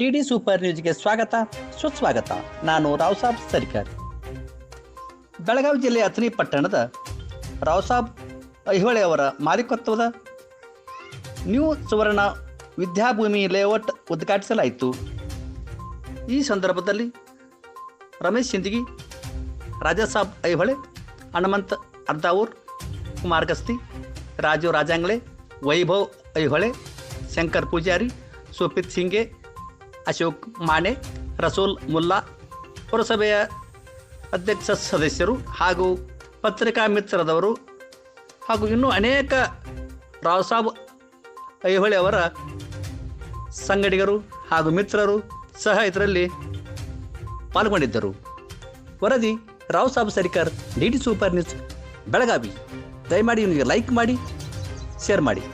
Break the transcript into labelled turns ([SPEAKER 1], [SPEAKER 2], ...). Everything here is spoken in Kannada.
[SPEAKER 1] ಡಿ ಡಿ ಸೂಪರ್ ನ್ಯೂಸ್ಗೆ ಸ್ವಾಗತ. ಸುಸ್ವಾಗತ. ನಾನು ರಾವ್ ಸಾಬ್ ಸರಿಕರ್. ಬೆಳಗಾವಿ ಜಿಲ್ಲೆಯ ಅಥಣಿ ಪಟ್ಟಣದ ರಾವ್ ಸಾಬ್ ಐಹೊಳೆ ಅವರ ಮಾಲೀಕತ್ವದ ನ್ಯೂ ಸುವರ್ಣ ವಿದ್ಯಾಭೂಮಿ ಲೇಔಟ್ ಉದ್ಘಾಟಿಸಲಾಯಿತು. ಈ ಸಂದರ್ಭದಲ್ಲಿ ರಮೇಶ್ ಸಿಂದಗಿ ರಾಜಾಸಾಬ್ ಐಹೊಳೆ, ಹನುಮಂತ್ ಅರ್ದಾವೂರ್ ಕುಮಾರ್ ಗಸ್ತಿ ರಾಜು ರಾಜಾಂಗ್ಳೆ, ವೈಭವ್ ಐಹೊಳೆ, ಶಂಕರ್ ಪೂಜಾರಿ ಸುಪಿತ್ ಸಿಂಗೆ ಅಶೋಕ್ ಮಾಣೆ, ರಸೂಲ್ ಮುಲ್ಲಾ ಪುರಸಭೆಯ ಅಧ್ಯಕ್ಷ ಸದಸ್ಯರು ಹಾಗೂ ಪತ್ರಿಕಾ ಮಿತ್ರದವರು ಹಾಗೂ ಇನ್ನೂ ಅನೇಕ ರಾವ್ಸಾಬ್ ಐಹೊಳೆ ಅವರ ಸಂಗಡಿಗರು ಹಾಗೂ ಮಿತ್ರರು ಸಹ ಇದರಲ್ಲಿ ಪಾಲ್ಗೊಂಡಿದ್ದರು. ವರದಿ Rao Saab Sarikar, D D super news, Belagavi. ದಯಮಾಡಿ ಇವನಿಗೆ ಲೈಕ್ ಮಾಡಿ ಶೇರ್ ಮಾಡಿ.